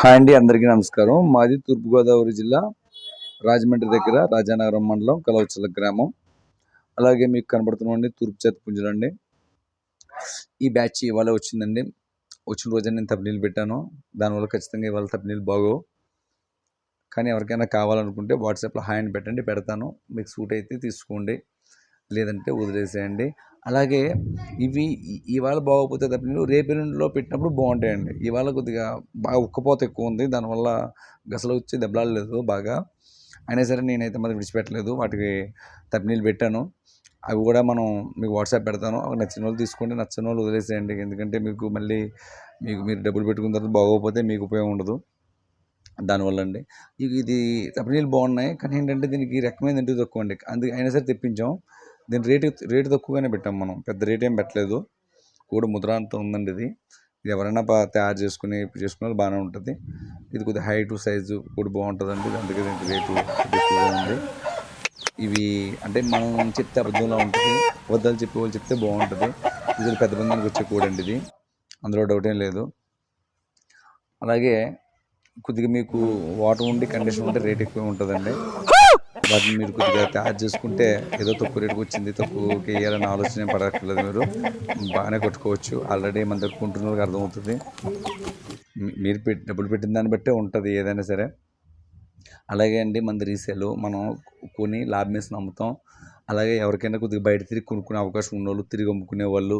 Hi అండి అందరికీ నమస్కారం. మాది తూర్పుగోదావరి జిల్లా రాజమండ్రి దగ్గర రాజానగరం మండలం కలవచల గ్రామం. అలాగే మీకు కనబడుతున్నవండి తూర్పు చేతి ఈ బ్యాచ్ ఇవాళ వచ్చిందండి. వచ్చిన రోజే నేను తప్పనీళ్ళు పెట్టాను. దానివల్ల ఖచ్చితంగా ఇవాళ తప్పనీళ్ళు బాగోవు. కానీ ఎవరికైనా కావాలనుకుంటే వాట్సాప్లో హాయ్ అని పెట్టండి పెడతాను. మీకు సూట్ అయితే తీసుకోండి. లేదంటే వదిలేసేయండి. అలాగే ఇవి ఇవాళ బాగోకపోతే తప్ప రేపు ఎల్లుండిలో పెట్టినప్పుడు బాగుంటాయండి. ఇవాళ కొద్దిగా బాగా ఉక్కపోత ఎక్కువ ఉంది. దానివల్ల గసలు వచ్చి దెబ్బలాడలేదు బాగా. అయినా సరే నేనైతే మరి విడిచిపెట్టలేదు. వాటికి తప్పినీళ్ళు పెట్టాను. అవి కూడా మనం మీకు వాట్సాప్ పెడతాను. అవి నచ్చిన వాళ్ళు తీసుకోండి. నచ్చిన వాళ్ళు వదిలేసేయండి. ఎందుకంటే మీకు మళ్ళీ మీకు మీరు డబ్బులు పెట్టుకున్న తర్వాత బాగోకపోతే మీకు ఉపయోగం ఉండదు. దానివల్ల అండి. ఇది తప్పనీళ్ళు బాగున్నాయి. కానీ ఏంటంటే దీనికి రకమైన ఇంటికి తక్కువ అండి అందుకే అయినా సరే తెప్పించాం. దీని రేటు రేటు తక్కువగానే పెట్టాం మనం. పెద్ద రేట్ ఏం పెట్టలేదు. కూడా ముద్ర అంత ఉందండి ఇది. ఇది ఎవరైనా తయారు చేసుకుని చేసుకునే వాళ్ళు బాగానే ఉంటుంది. ఇది కొద్దిగా హైట్ సైజు కూడా బాగుంటుందండి. అందుకే దీనికి రేటు ఎక్కువగా ఉంది. ఇవి అంటే మనం చెప్తే అబద్ధంలో ఉంటుంది. అబద్ధాలు చెప్పే వాళ్ళు చెప్తే బాగుంటుంది. ఇది పెద్ద బంధానికి వచ్చే కూడండి ఇది. అందులో డౌట్ ఏం లేదు. అలాగే కొద్దిగా మీకు వాటర్ ఉండి కండిషన్ ఉంటే రేట్ ఎక్కువ ఉంటుందండి. వాటిని మీరు కొద్దిగా తయారు చేసుకుంటే ఏదో తక్కువ రేటుకి వచ్చింది తక్కువకి వేయాలని ఆలోచన పడక్కర్లేదు మీరు. బాగానే కొట్టుకోవచ్చు. ఆల్రెడీ మన దగ్గర కొంటున్న వాళ్ళకి అర్థమవుతుంది మీరు పెట్టి డబ్బులు పెట్టిన దాన్ని బట్టే ఉంటుంది ఏదైనా సరే. అలాగే అండి మన రీసేలు మనం కొని లాభం వేసి అమ్ముతాం అలాగే ఎవరికైనా కొద్దిగా బయట తిరిగి కొనుక్కునే అవకాశం ఉన్నవాళ్ళు తిరిగి అమ్ముకునే వాళ్ళు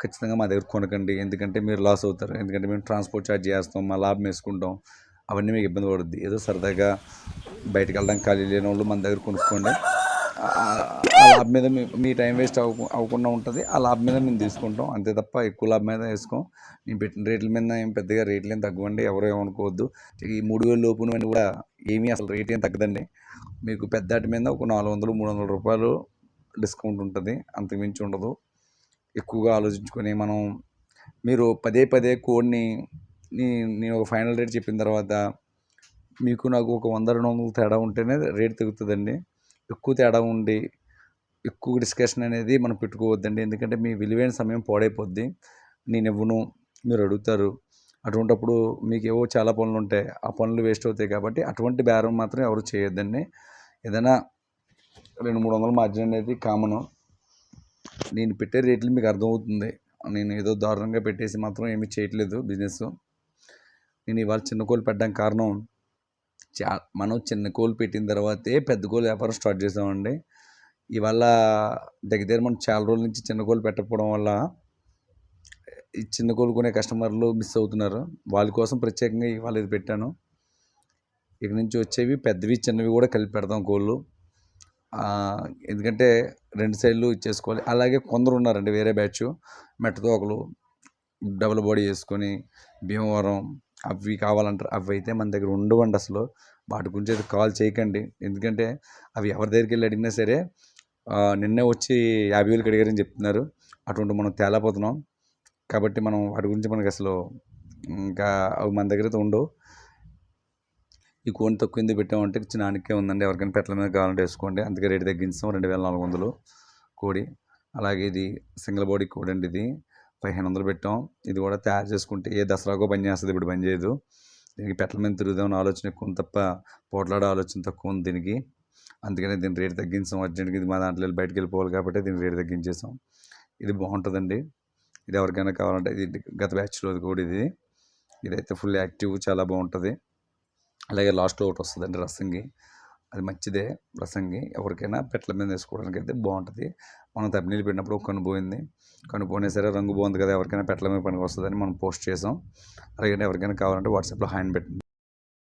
ఖచ్చితంగా మా దగ్గర కొనకండి. ఎందుకంటే మీరు లాస్ అవుతారు. ఎందుకంటే మేము ట్రాన్స్పోర్ట్ ఛార్జ్ చేస్తాం మా లాభం వేసుకుంటాం. అవన్నీ మీకు ఇబ్బంది పడుద్ది. ఏదో సరదాగా బయటకు వెళ్ళడానికి ఖాళీ లేని వాళ్ళు మన దగ్గర కొనుక్కోండి. ఆ- ఆ లాభం మీద మీ మీ టైం వేస్ట్ అవ్వకు అవ్వకుండా ఉంటుంది. ఆ లాభం మీద మేము తీసుకుంటాం. అంతే తప్ప ఎక్కువ లాభం మీద వేసుకోం. మేము పెట్టిన రేట్ల మీద ఏం పెద్దగా రేట్లు ఏం తగ్గవండి. ఎవరు ఏమనుకోవద్దు. ఈ మూడు వేల లోపునవన్నీ కూడా ఏమీ అసలు రేట్ ఏం తగ్గదండి. మీకు పెద్దటి మీద ఒక నాలుగు వందలు మూడు వందల రూపాయలు డిస్కౌంట్ ఉంటుంది. అంతకుమించి ఉండదు. ఎక్కువగా ఆలోచించుకొని మనం మీరు పదే పదే కోడ్ని నేను ఒక ఫైనల్ రేట్ చెప్పిన తర్వాత మీకు నాకు ఒక వంద రెండు వందలు తేడా ఉంటేనే రేట్ తగ్గుతుందండి ఎక్కువ తేడా ఉండి ఎక్కువ డిస్కషన్ అనేది మనం పెట్టుకోవద్దండి. ఎందుకంటే మీ విలువైన సమయం పాడైపోద్ది. నేను ఇవ్వను మీరు అడుగుతారు. అటువంటప్పుడు మీకు ఏవో చాలా పనులు ఉంటాయి. ఆ పనులు వేస్ట్ అవుతాయి కాబట్టి అటువంటి బేరం మాత్రం ఎవరు చేయొద్దండి. ఏదైనా రెండు మూడు వందల మార్జిన్ అనేది కామను. నేను పెట్టే రేట్లు మీకు అర్థమవుతుంది. నేను ఏదో దారుణంగా పెట్టేసి మాత్రం ఏమీ చేయట్లేదు బిజినెస్ నేను ఇవాళ చిన్న కోళ్ళు పెట్టడానికి కారణం చా మనం చిన్న కోళ్ళు పెట్టిన తర్వాతే పెద్ద కోళ్ళు వ్యాపారం స్టార్ట్ చేసామండి. ఇవాళ దగ్గర దగ్గర మనం చాలా రోజుల నుంచి చిన్న కోళ్ళు పెట్టకపోవడం వల్ల ఈ చిన్న కోలు కొనే కస్టమర్లు మిస్ అవుతున్నారు. వాళ్ళ కోసం ప్రత్యేకంగా ఇవాళ ఇది పెట్టాను. ఇక నుంచి వచ్చేవి పెద్దవి చిన్నవి కూడా కలిపి పెడతాం కోళ్ళు. ఎందుకంటే రెండు సైడ్లు ఇచ్చేసుకోవాలి. అలాగే కొందరు ఉన్నారండి వేరే బ్యాచ్ మెట్టతోకలు డబుల్ బాడీ వేసుకొని భీమవరం అవి కావాలంటారు. అవి అయితే మన దగ్గర ఉండవండి అసలు. వాటి గురించి అయితే కాల్ చేయకండి. ఎందుకంటే అవి ఎవరి దగ్గరికి వెళ్ళి అడిగినా సరే నిన్నే వచ్చి యాభై వేలకి అడిగారని చెప్తున్నారు. అటువంటి మనం తేలాపోతున్నాం కాబట్టి మనం వాటి గురించి మనకి అసలు ఇంకా అవి మన దగ్గర అయితే ఉండవు. ఈ కోన్ తక్కువ ఎందుకు పెట్టామంటే చిన్నానికే ఉందండి. ఎవరికైనా పెట్టల మీద కావాలంటే వేసుకోండి. అందుకే రేటు తగ్గించాం. రెండు వేల నాలుగు వందలు కోడి. అలాగే ఇది సింగిల్ బాడీ కోడి అండి ఇది. పదిహేను వందలు పెట్టాం. ఇది కూడా తయారు చేసుకుంటే ఏ దసరాకో పని చేస్తుంది ఇప్పుడు పని చేయదు. దీనికి పెట్టల మీద తిరుగుదామని ఆలోచన ఎక్కువ ఉంది తప్ప పోట్లాడే ఆలోచన తక్కువ ఉంది దీనికి. అందుకనే దీని రేటు తగ్గించాం. అర్జెంట్గా ఇది మా దాంట్లో వెళ్ళి బయటకు వెళ్ళిపోవాలి కాబట్టి దీని రేటు తగ్గించేసాం. ఇది బాగుంటుందండి. ఇది ఎవరికైనా కావాలంటే ఇది గత బ్యాచ్లో కూడా ఇది. ఇదైతే ఫుల్ యాక్టివ్ చాలా బాగుంటుంది. అలాగే లాస్ట్లో ఒకటి వస్తుందండి రసంగి అది మంచిదే ప్రసంగి. ఎవరికైనా పెట్టల మీద వేసుకోవడానికి అయితే బాగుంటుంది మనం తప్పినీళ్ళు పెట్టినప్పుడు ఒక కను పోయింది. సరే రంగు బాగుంది కదా ఎవరికైనా పెట్టల మీద పనికి వస్తుందని మనం పోస్ట్ చేసాం. అలాగే ఎవరికైనా కావాలంటే వాట్సాప్లో హ్యాండ్ పెట్టింది